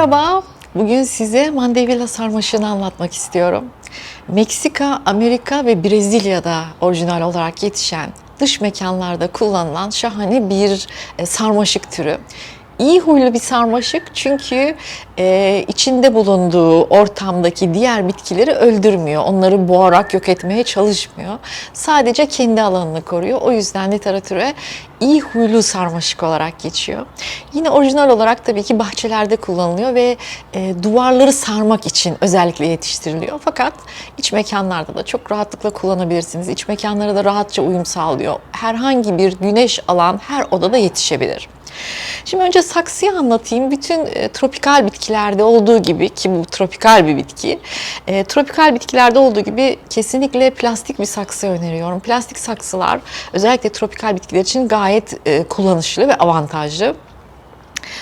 Merhaba, bugün size mandevilla sarmaşığını anlatmak istiyorum. Meksika, Amerika ve Brezilya'da orijinal olarak yetişen dış mekanlarda kullanılan şahane bir e, sarmaşık türü. İyi huylu bir sarmaşık çünkü e, içinde bulunduğu ortamdaki diğer bitkileri öldürmüyor. Onları boğarak yok etmeye çalışmıyor. Sadece kendi alanını koruyor. O yüzden literatüre iyi huylu sarmaşık olarak geçiyor. Yine orijinal olarak tabii ki bahçelerde kullanılıyor ve e, duvarları sarmak için özellikle yetiştiriliyor. Fakat iç mekanlarda da çok rahatlıkla kullanabilirsiniz. İç mekanlara da rahatça uyum sağlıyor. Herhangi bir güneş alan her odada yetişebilir. Şimdi önce saksıyı anlatayım. Bütün e, tropikal bitkilerde olduğu gibi ki bu tropikal bir bitki. E, tropikal bitkilerde olduğu gibi kesinlikle plastik bir saksı öneriyorum. Plastik saksılar özellikle tropikal bitkiler için gayet e, kullanışlı ve avantajlı.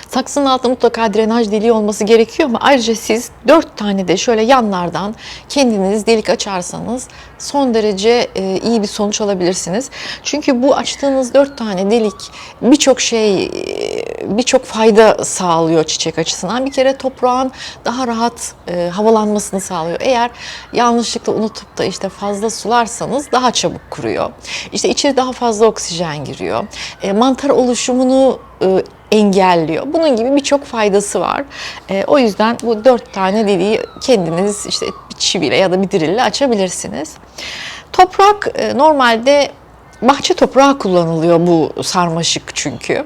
Saksının altında mutlaka drenaj deliği olması gerekiyor ama ayrıca siz dört tane de şöyle yanlardan kendiniz delik açarsanız son derece e, iyi bir sonuç alabilirsiniz. Çünkü bu açtığınız dört tane delik birçok şey, e, birçok fayda sağlıyor çiçek açısından. Bir kere toprağın daha rahat e, havalanmasını sağlıyor. Eğer yanlışlıkla unutup da işte fazla sularsanız daha çabuk kuruyor. İşte içeri daha fazla oksijen giriyor. E, mantar oluşumunu e, engelliyor. Bunun gibi birçok faydası var. E, o yüzden bu dört tane deliği kendiniz işte bir çiviyle ya da bir dirille açabilirsiniz. Toprak e, normalde bahçe toprağı kullanılıyor bu sarmaşık çünkü.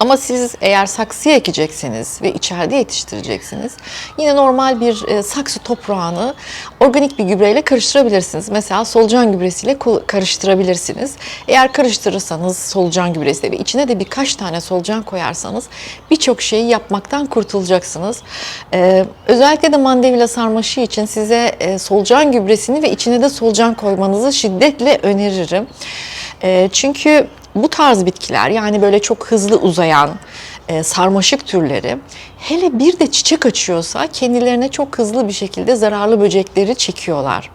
Ama siz eğer saksıya ekeceksiniz ve içeride yetiştireceksiniz, yine normal bir e, saksı toprağını organik bir gübreyle karıştırabilirsiniz. Mesela solucan gübresiyle karıştırabilirsiniz. Eğer karıştırırsanız solucan gübresiyle ve içine de birkaç tane solucan koyarsanız birçok şeyi yapmaktan kurtulacaksınız. Ee, özellikle de mandevilla sarmaşığı için size e, solucan gübresini ve içine de solucan koymanızı şiddetle öneririm. E, çünkü bu tarz bitkiler yani böyle çok hızlı uzayan e, sarmaşık türleri hele bir de çiçek açıyorsa kendilerine çok hızlı bir şekilde zararlı böcekleri çekiyorlar.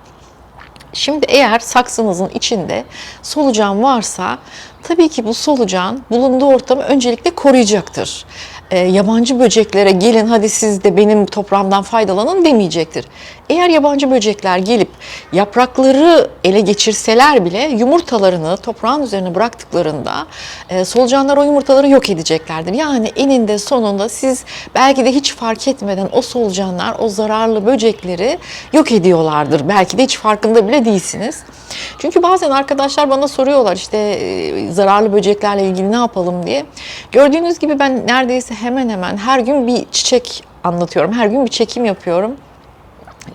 Şimdi eğer saksınızın içinde solucan varsa tabii ki bu solucan bulunduğu ortamı öncelikle koruyacaktır. E, yabancı böceklere gelin hadi siz de benim toprağımdan faydalanın demeyecektir. Eğer yabancı böcekler gelip yaprakları ele geçirseler bile yumurtalarını toprağın üzerine bıraktıklarında e, solucanlar o yumurtaları yok edeceklerdir. Yani eninde sonunda siz belki de hiç fark etmeden o solucanlar o zararlı böcekleri yok ediyorlardır. Belki de hiç farkında bile değilsiniz. Çünkü bazen arkadaşlar bana soruyorlar işte e, zararlı böceklerle ilgili ne yapalım diye. Gördüğünüz gibi ben neredeyse hemen hemen her gün bir çiçek anlatıyorum. Her gün bir çekim yapıyorum.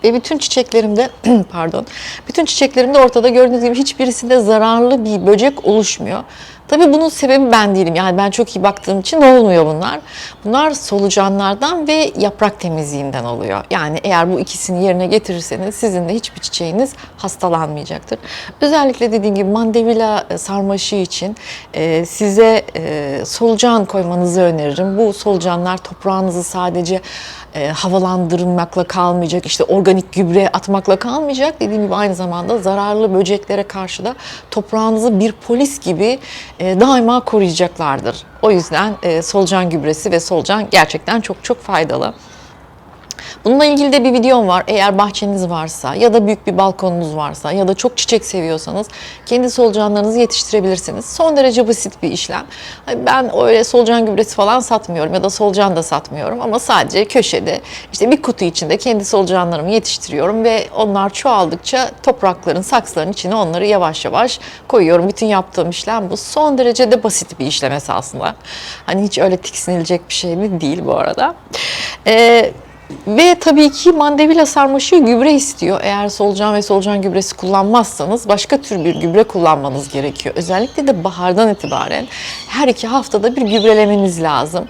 Ve bütün çiçeklerimde pardon, bütün çiçeklerimde ortada gördüğünüz gibi hiçbirisinde zararlı bir böcek oluşmuyor. Tabii bunun sebebi ben değilim. Yani ben çok iyi baktığım için olmuyor bunlar. Bunlar solucanlardan ve yaprak temizliğinden oluyor. Yani eğer bu ikisini yerine getirirseniz sizin de hiçbir çiçeğiniz hastalanmayacaktır. Özellikle dediğim gibi mandevilla e, sarmaşığı için e, size e, solucan koymanızı öneririm. Bu solucanlar toprağınızı sadece havalandırmakla kalmayacak, işte organik gübre atmakla kalmayacak. Dediğim gibi aynı zamanda zararlı böceklere karşı da toprağınızı bir polis gibi daima koruyacaklardır. O yüzden e, solucan gübresi ve solucan gerçekten çok çok faydalı. Bununla ilgili de bir videom var. Eğer bahçeniz varsa ya da büyük bir balkonunuz varsa ya da çok çiçek seviyorsanız kendi solucanlarınızı yetiştirebilirsiniz. Son derece basit bir işlem. Ben öyle solucan gübresi falan satmıyorum ya da solucan da satmıyorum ama sadece köşede işte bir kutu içinde kendi solucanlarımı yetiştiriyorum ve onlar çoğaldıkça toprakların, saksıların içine onları yavaş yavaş koyuyorum. Bütün yaptığım işlem bu. Son derece de basit bir işlem esasında. Hani hiç öyle tiksinilecek bir şey mi değil bu arada. Ee, ve tabii ki mandevilla sarmaşığı gübre istiyor. Eğer solucan ve solucan gübresi kullanmazsanız başka tür bir gübre kullanmanız gerekiyor. Özellikle de bahardan itibaren her iki haftada bir gübrelemeniz lazım.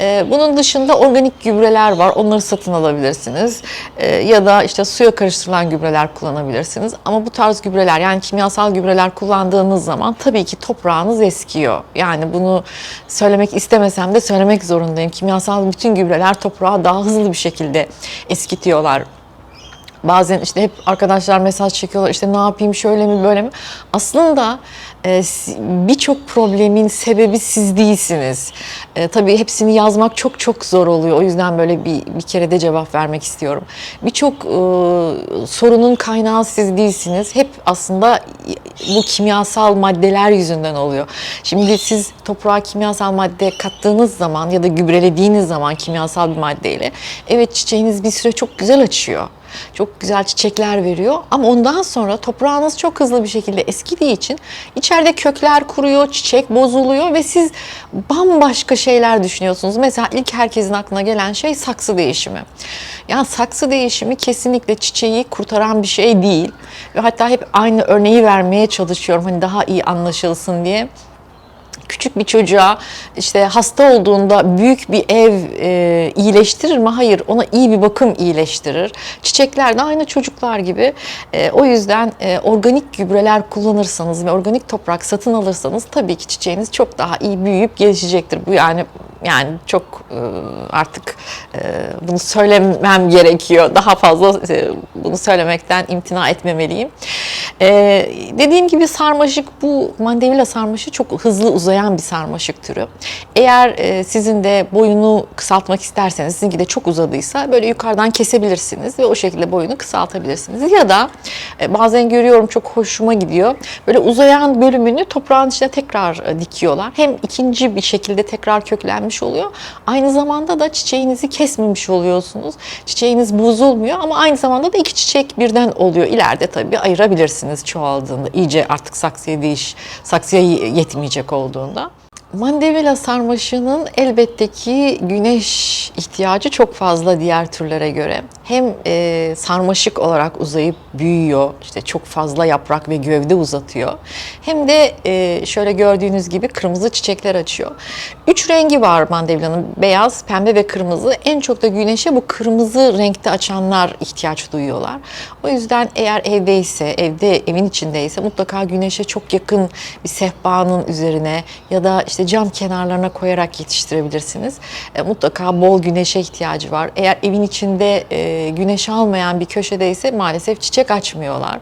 Ee, bunun dışında organik gübreler var. Onları satın alabilirsiniz. Ee, ya da işte suya karıştırılan gübreler kullanabilirsiniz. Ama bu tarz gübreler yani kimyasal gübreler kullandığınız zaman tabii ki toprağınız eskiyor. Yani bunu söylemek istemesem de söylemek zorundayım. Kimyasal bütün gübreler toprağı daha hızlı bir şekilde eskitiyorlar. Bazen işte hep arkadaşlar mesaj çekiyorlar işte ne yapayım şöyle mi böyle mi? Aslında e, birçok problemin sebebi siz değilsiniz. E, tabii hepsini yazmak çok çok zor oluyor. O yüzden böyle bir, bir kere de cevap vermek istiyorum. Birçok e, sorunun kaynağı siz değilsiniz. Hep aslında bu kimyasal maddeler yüzünden oluyor. Şimdi siz toprağa kimyasal madde kattığınız zaman ya da gübrelediğiniz zaman kimyasal bir maddeyle evet çiçeğiniz bir süre çok güzel açıyor. Çok güzel çiçekler veriyor ama ondan sonra toprağınız çok hızlı bir şekilde eskidiği için içeride kökler kuruyor, çiçek bozuluyor ve siz bambaşka şeyler düşünüyorsunuz. Mesela ilk herkesin aklına gelen şey saksı değişimi. Yani saksı değişimi kesinlikle çiçeği kurtaran bir şey değil. Ve hatta hep aynı örneği vermeye çalışıyorum hani daha iyi anlaşılsın diye küçük bir çocuğa işte hasta olduğunda büyük bir ev e, iyileştirir mi? Hayır, ona iyi bir bakım iyileştirir. Çiçekler de aynı çocuklar gibi. E, o yüzden e, organik gübreler kullanırsanız ve organik toprak satın alırsanız tabii ki çiçeğiniz çok daha iyi büyüyüp gelişecektir. Bu yani yani çok e, artık e, bunu söylemem gerekiyor. Daha fazla e, bunu söylemekten imtina etmemeliyim. E, dediğim gibi sarmaşık bu mandevilla sarmaşığı çok hızlı uzayan bir sarmaşık türü. Eğer e, sizin de boyunu kısaltmak isterseniz sizinki de çok uzadıysa böyle yukarıdan kesebilirsiniz ve o şekilde boyunu kısaltabilirsiniz. Ya da e, bazen görüyorum çok hoşuma gidiyor. Böyle uzayan bölümünü toprağın içine tekrar e, dikiyorlar. Hem ikinci bir şekilde tekrar köklenmiş oluyor. Aynı zamanda da çiçeğinizi kesmemiş oluyorsunuz. Çiçeğiniz bozulmuyor ama aynı zamanda da iki çiçek birden oluyor. İleride tabii ayırabilirsiniz çoğaldığında. iyice artık saksıya değiş, saksıya yetmeyecek olduğunda. Mandevilla sarmaşığının elbette ki güneş ihtiyacı çok fazla diğer türlere göre. Hem e, sarmaşık olarak uzayıp büyüyor, işte çok fazla yaprak ve gövde uzatıyor. Hem de e, şöyle gördüğünüz gibi kırmızı çiçekler açıyor. Üç rengi var mandevillanın, beyaz, pembe ve kırmızı. En çok da güneşe bu kırmızı renkte açanlar ihtiyaç duyuyorlar. O yüzden eğer evdeyse, evde evin içindeyse mutlaka güneşe çok yakın bir sehpanın üzerine ya da işte cam kenarlarına koyarak yetiştirebilirsiniz. E, mutlaka bol güneşe ihtiyacı var. Eğer evin içinde e, güneş almayan bir köşedeyse maalesef çiçek açmıyorlar.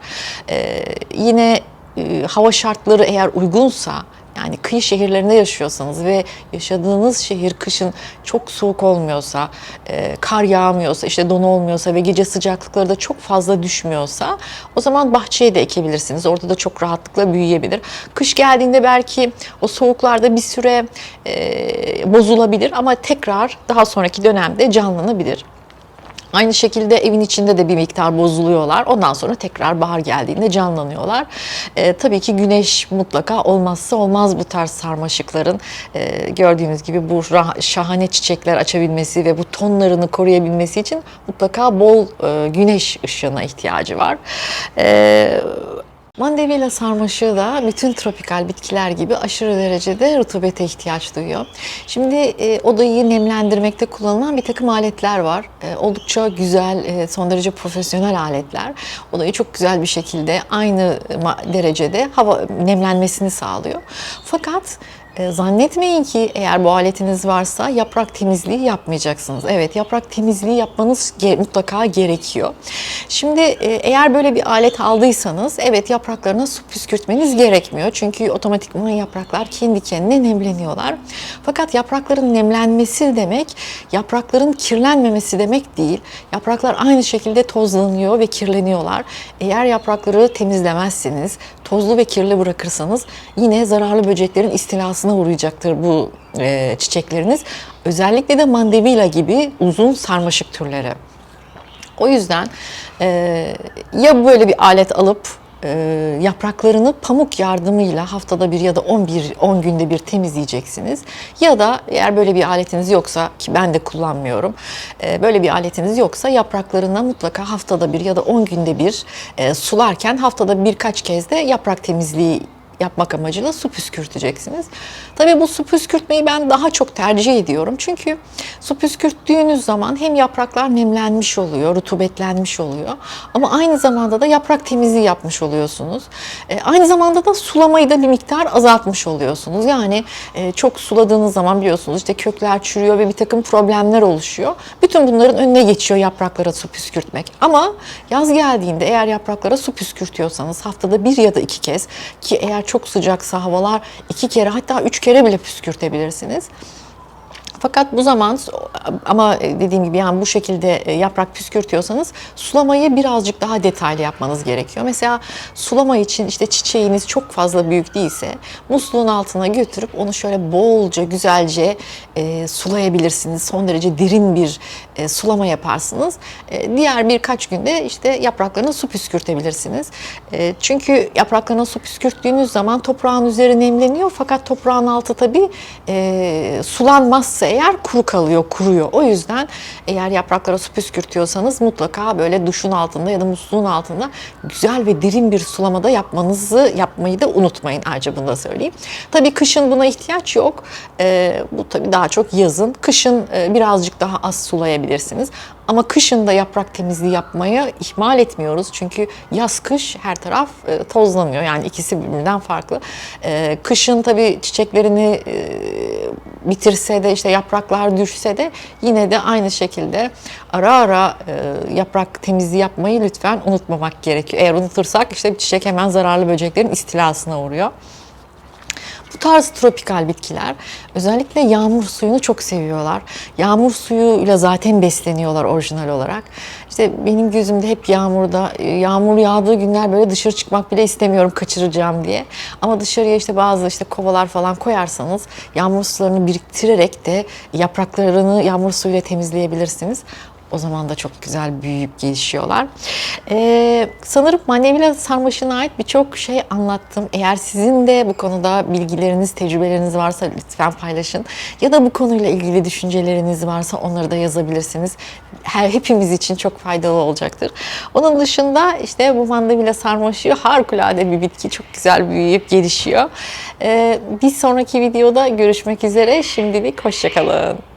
E, yine e, hava şartları eğer uygunsa yani kıyı şehirlerinde yaşıyorsanız ve yaşadığınız şehir kışın çok soğuk olmuyorsa, e, kar yağmıyorsa, işte don olmuyorsa ve gece sıcaklıkları da çok fazla düşmüyorsa o zaman bahçeye de ekebilirsiniz. Orada da çok rahatlıkla büyüyebilir. Kış geldiğinde belki o soğuklarda bir süre e, bozulabilir ama tekrar daha sonraki dönemde canlanabilir. Aynı şekilde evin içinde de bir miktar bozuluyorlar. Ondan sonra tekrar bahar geldiğinde canlanıyorlar. Ee, tabii ki güneş mutlaka olmazsa olmaz bu tarz sarmaşıkların. Ee, gördüğünüz gibi bu şahane çiçekler açabilmesi ve bu tonlarını koruyabilmesi için mutlaka bol e, güneş ışığına ihtiyacı var. Ee, Mandevilla sarmaşığı da bütün tropikal bitkiler gibi aşırı derecede rutubete ihtiyaç duyuyor. Şimdi e, odayı nemlendirmekte kullanılan bir takım aletler var. E, oldukça güzel, e, son derece profesyonel aletler. Odayı çok güzel bir şekilde aynı derecede hava nemlenmesini sağlıyor. Fakat Zannetmeyin ki eğer bu aletiniz varsa yaprak temizliği yapmayacaksınız. Evet yaprak temizliği yapmanız mutlaka gerekiyor. Şimdi e, eğer böyle bir alet aldıysanız evet yapraklarına su püskürtmeniz gerekmiyor. Çünkü otomatikman yapraklar kendi kendine nemleniyorlar. Fakat yaprakların nemlenmesi demek yaprakların kirlenmemesi demek değil. Yapraklar aynı şekilde tozlanıyor ve kirleniyorlar. Eğer yaprakları temizlemezseniz, tozlu ve kirli bırakırsanız yine zararlı böceklerin istilasına uğrayacaktır bu e, çiçekleriniz. Özellikle de mandevilla gibi uzun sarmaşık türleri. O yüzden e, ya böyle bir alet alıp e, yapraklarını pamuk yardımıyla haftada bir ya da 11 10 günde bir temizleyeceksiniz. Ya da eğer böyle bir aletiniz yoksa ki ben de kullanmıyorum. e, böyle bir aletiniz yoksa yapraklarına mutlaka haftada bir ya da 10 günde bir e, sularken haftada birkaç kez de yaprak temizliği yapmak amacıyla su püskürteceksiniz. Tabii bu su püskürtmeyi ben daha çok tercih ediyorum. Çünkü su püskürttüğünüz zaman hem yapraklar nemlenmiş oluyor, rutubetlenmiş oluyor. Ama aynı zamanda da yaprak temizliği yapmış oluyorsunuz. E, aynı zamanda da sulamayı da bir miktar azaltmış oluyorsunuz. Yani e, çok suladığınız zaman biliyorsunuz işte kökler çürüyor ve bir takım problemler oluşuyor. Bütün bunların önüne geçiyor yapraklara su püskürtmek. Ama yaz geldiğinde eğer yapraklara su püskürtüyorsanız haftada bir ya da iki kez ki eğer çok sıcaksa havalar iki kere hatta üç kere bile püskürtebilirsiniz. Fakat bu zaman ama dediğim gibi yani bu şekilde e, yaprak püskürtüyorsanız sulamayı birazcık daha detaylı yapmanız gerekiyor. Mesela sulama için işte çiçeğiniz çok fazla büyük değilse musluğun altına götürüp onu şöyle bolca güzelce e, sulayabilirsiniz. Son derece derin bir e, sulama yaparsınız. E, diğer birkaç günde işte yapraklarına su püskürtebilirsiniz. E, çünkü yapraklarına su püskürttüğünüz zaman toprağın üzeri nemleniyor fakat toprağın altı tabii e, sulanmazsa eğer kuru kalıyor, kuruyor. O yüzden eğer yapraklara su püskürtüyorsanız mutlaka böyle duşun altında ya da musluğun altında güzel ve derin bir sulamada yapmanızı yapmayı da unutmayın. Ayrıca bunu da söyleyeyim. Tabii kışın buna ihtiyaç yok. Ee, bu tabii daha çok yazın. Kışın e, birazcık daha az sulayabilirsiniz. Ama kışın da yaprak temizliği yapmaya ihmal etmiyoruz. Çünkü yaz kış her taraf e, tozlanıyor. Yani ikisi birbirinden farklı. E, kışın tabii çiçeklerini e, bitirse de işte yapraklar düşse de yine de aynı şekilde ara ara e, yaprak temizliği yapmayı lütfen unutmamak gerekiyor. Eğer unutursak işte çiçek hemen zararlı böceklerin istilasına uğruyor. Bu tarz tropikal bitkiler özellikle yağmur suyunu çok seviyorlar. Yağmur suyuyla zaten besleniyorlar orijinal olarak. İşte benim gözümde hep yağmurda, yağmur yağdığı günler böyle dışarı çıkmak bile istemiyorum kaçıracağım diye. Ama dışarıya işte bazı işte kovalar falan koyarsanız yağmur sularını biriktirerek de yapraklarını yağmur suyuyla temizleyebilirsiniz. O zaman da çok güzel büyüyüp gelişiyorlar. Ee, sanırım maneviyat sarmaşığına ait birçok şey anlattım. Eğer sizin de bu konuda bilgileriniz, tecrübeleriniz varsa lütfen paylaşın. Ya da bu konuyla ilgili düşünceleriniz varsa onları da yazabilirsiniz. Her, hepimiz için çok faydalı olacaktır. Onun dışında işte bu mandevilla sarmaşığı harikulade bir bitki. Çok güzel büyüyüp gelişiyor. Ee, bir sonraki videoda görüşmek üzere. Şimdilik hoşçakalın.